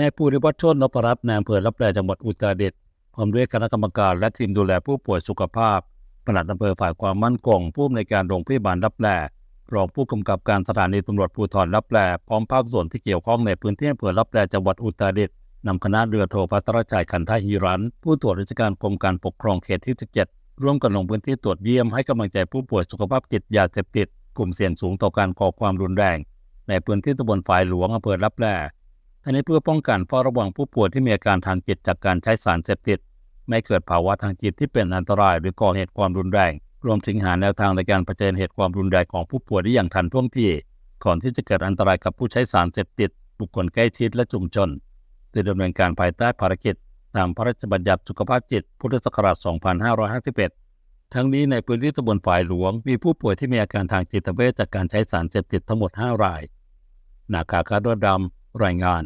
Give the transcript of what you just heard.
นายภูริวัฒน์ชตินพรัตน์นายอำเภอรับแลจังหวัดอุตรดิตถ์พร้อมด้วยคณะกรรมการและทีมดูแลผู้ป่วยสุขภาพปลัดอำเภอฝ่ายความมั่นคงผู้อำนวยการโรงพยาบาลรับแลรองผู้กำกับการสถานีตำรวจภูธรรับแลพร้อมภาคส่วนที่เกี่ยวข้องในพื้นที่อำเภอรับแลจังหวัดอุตรดิตถ์นำคณะเรือโทพัทรชัยขันธหิรัน ผู้ตรวจราชการกรมการปกครองเขตที่ 17 ร่วมกันลงพื้นที่ตรวจเยี่ยมให้กำลังใจผู้ป่วยสุขภาพจิตยาเสพติด กลุ่มเสี่ยงสูงต่อการก่อความรุนแรง ในพื้นที่ตำบลฝ่ายหลวงอำเภอรับแล ทั้งนี้เพื่อป้องกันเฝ้าระวังผู้ป่วยที่มีอาการทางจิตจากการใช้สารเสพติด ไม่เกิดภาวะทางจิตที่เป็นอันตราย หรือก่อเหตุความรุนแรง รวมถึงหาแนวทางในการเผชิญเหตุความรุนแรงของผู้ป่วยได้อย่างทันท่วงทีก่อนที่จะเกิดอันตรายกับผู้ใช้สารเสพติด บุคคลใกล้ชิดและชุมชนโดยดำเนินการภายใต้ภารกิจ ตามพระราชบัญญัติสุขภาพจิต พุทธศักราช 2551 ทั้งนี้ในพื้นที่ตำบลฝ่ายหลวง มีผู้ป่วยที่มีอาการทางจิตเวชจากการใช้สารเสพติดทั้งหมด 5 ราย นาคาคาดดดำ รายงาน